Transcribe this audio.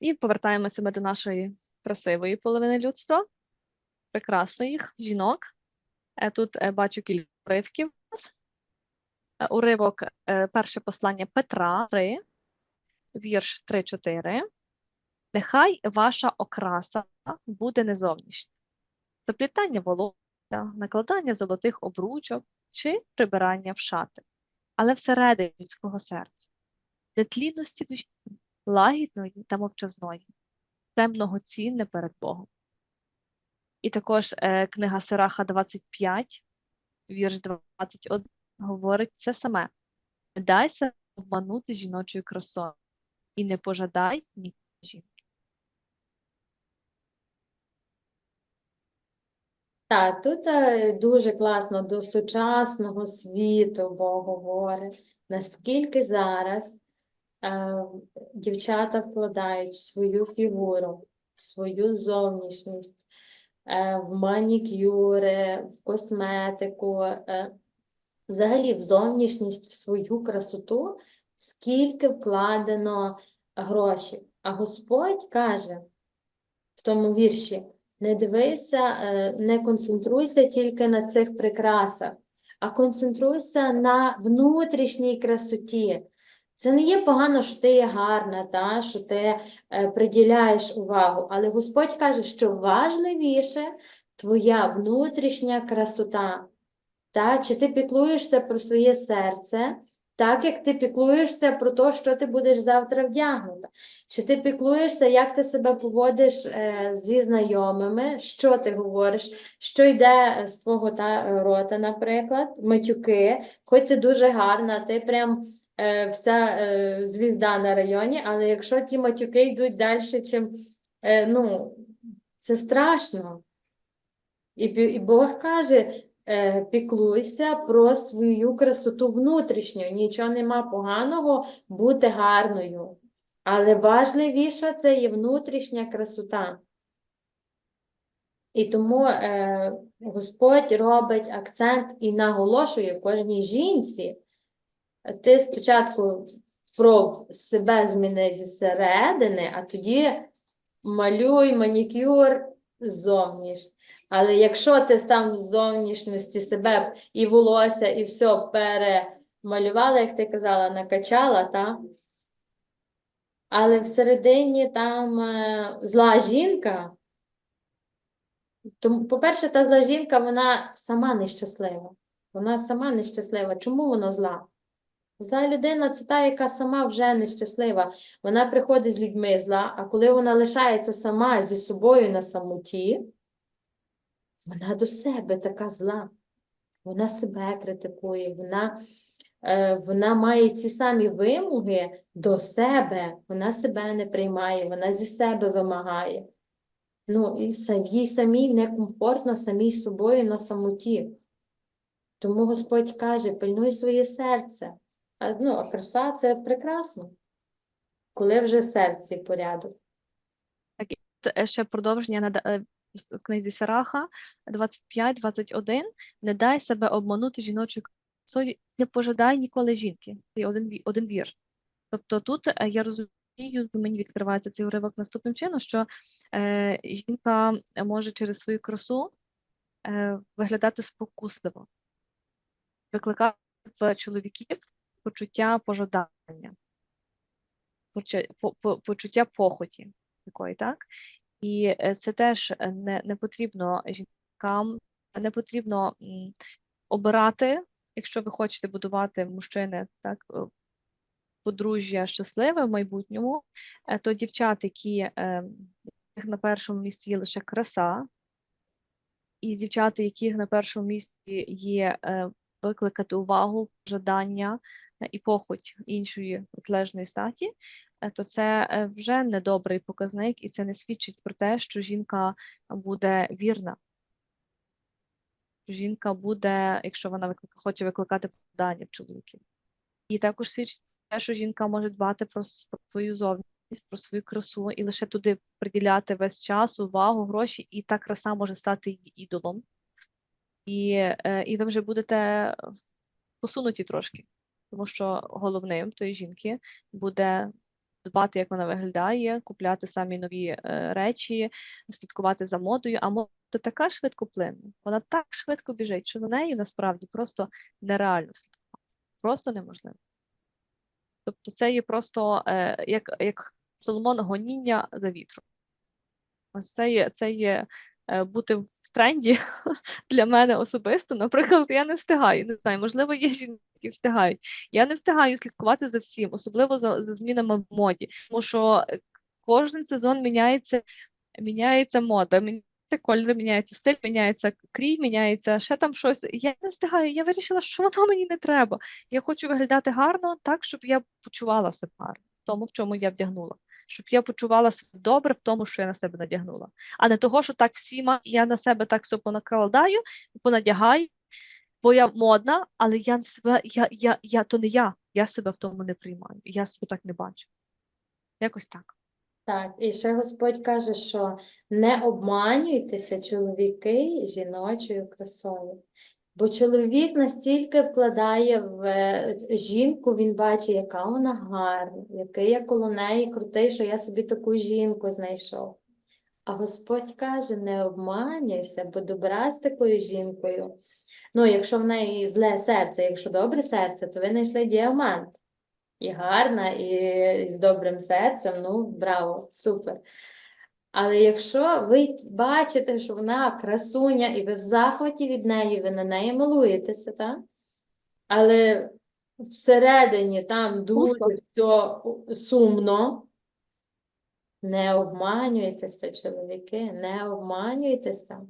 І повертаємося ми до нашої красивої половини людства, прекрасних жінок. Е, Тут е, бачу кілька уривків. Е, Уривок, перше послання Петра 3, вірш 3-4. Нехай ваша окраса буде не зовнішня. Заплітання волосся, накладання золотих обручок чи прибирання в шати, але всередині людського серця, нетлінності душі, лагідної та мовчазної, темного цінне перед Богом. І також е, книга Сираха 25, вірш 21, говорить це саме. Не дайся обманути жіночою красою і не пожадай ні жінки. Так, тут е, дуже класно до сучасного світу Бог говорить, наскільки зараз дівчата вкладають свою фігуру, свою зовнішність, е, в манікюри, в косметику, е, взагалі в зовнішність, в свою красоту, скільки вкладено грошей. А Господь каже в тому вірші. Не дивися, е, не концентруйся тільки на цих прикрасах, а концентруйся на внутрішній красоті. Це не є погано, що ти є гарна, та, що ти е, приділяєш увагу, але Господь каже, що важливіше твоя внутрішня красота. Та, чи ти піклуєшся про своє серце, так як ти піклуєшся про те, що ти будеш завтра вдягнута. Чи ти піклуєшся, як ти себе поводиш е, зі знайомими, що ти говориш, що йде е, з твого та, рота, наприклад, матюки, хоч ти дуже гарна, ти прям е, вся е, звізда на районі, але якщо ті матюки йдуть далі, чим, е, ну, це страшно. І, і Бог каже, е, піклуйся про свою красоту внутрішню, нічого нема поганого бути гарною. Але важливіша це є внутрішня красота. І тому е, Господь робить акцент і наголошує кожній жінці. Ти спочатку про себе зміни зі середини, а тоді малюй манікюр зовнішній. Але якщо ти там з зовнішності себе і волосся, і все перемалювала, як ти казала, накачала, та? але всередині там е, зла жінка. Тому, по-перше, та зла жінка, вона сама нещаслива. Вона сама нещаслива. Чому вона зла? Зла людина це та, яка сама вже нещаслива. Вона приходить з людьми зла, а коли вона лишається сама зі собою на самоті, вона до себе така зла. Вона себе критикує, вона, е, вона має ці самі вимоги до себе, вона себе не приймає, вона зі себе вимагає. Ну, і їй самій некомфортно, самій собою на самоті. Тому Господь каже, пильнуй своє серце. А, ну, а краса це прекрасно, коли вже в серці порядок. Т- е, Ще продовження е, в книзі Сираха 25-21. Не дай себе обманути жіночою красою, не пожадай ніколи жінки. Це один, один вірш. Тобто тут е, я розумію, мені відкривається цей уривок наступним чином, що е, жінка може через свою красу е, виглядати спокусливо, викликати в чоловіків почуття пожадання, почуття похоті такої, так? І е, це теж е, не, не потрібно жінкам, не потрібно обирати, якщо ви хочете будувати мужчини, так, е, подружжя щасливе в майбутньому, то дівчат, які на першому місці є лише краса, і дівчата, яких на першому місці є викликати увагу, жадання і похоть іншої протилежної статі, то це е, вже недобрий показник, і це не свідчить про те, що жінка буде вірна. Жінка буде, якщо вона хоче викликати подання в чоловіків. І також свідчить те, що жінка може дбати про, свою зовнішність, про свою красу, і лише туди приділяти весь час, увагу, гроші, і та краса може стати її ідолом. І, е, і ви вже будете посунуті трошки, тому що головним тої жінки буде дбати, як вона виглядає, купляти самі нові е, речі, слідкувати за модою. А мода така швидкоплинна, вона так швидко біжить, що за нею насправді просто нереально слідкувати. Просто неможливо. Тобто це є просто е, як, як Соломон гоніння за вітром. Ось це є, це є е, бути в тренді для мене особисто. Наприклад, я не встигаю, не знаю, можливо, є жінки, які встигають. Я не встигаю слідкувати за всім, особливо за, за змінами в моді, тому що е, кожен сезон міняється, міняється мода, міняється кольори, міняється стиль, міняється крій, міняється ще там щось. Я не встигаю. Я вирішила, що воно мені не треба. Я хочу виглядати гарно так, щоб я почувала себе гарно в тому, в чому я вдягнула. Щоб я почувала себе добре в тому, що я на себе надягнула, а не того, що так всі я на себе так все понакладаю, понадягаю, бо я модна, але я себе, я, я, я то не я, я себе в тому не приймаю, я себе так не бачу. Якось так. Так, і ще Господь каже, що не обманюйтеся, чоловіки, жіночою красою. Бо чоловік настільки вкладає в е, жінку, він бачить, яка вона гарна, який я коло неї крутий, що я собі таку жінку знайшов. А Господь каже, не обманюйся, бо добра з такою жінкою. Ну, якщо в неї зле серце, якщо добре серце, то ви знайшли діамант. І гарна, і, з добрим серцем, ну, браво, супер. Але якщо ви бачите, що вона красуня, і ви в захваті від неї, ви на неї милуєтеся, так? Але всередині там дуже все сумно, не обманюйтеся, чоловіки, не обманюйтеся.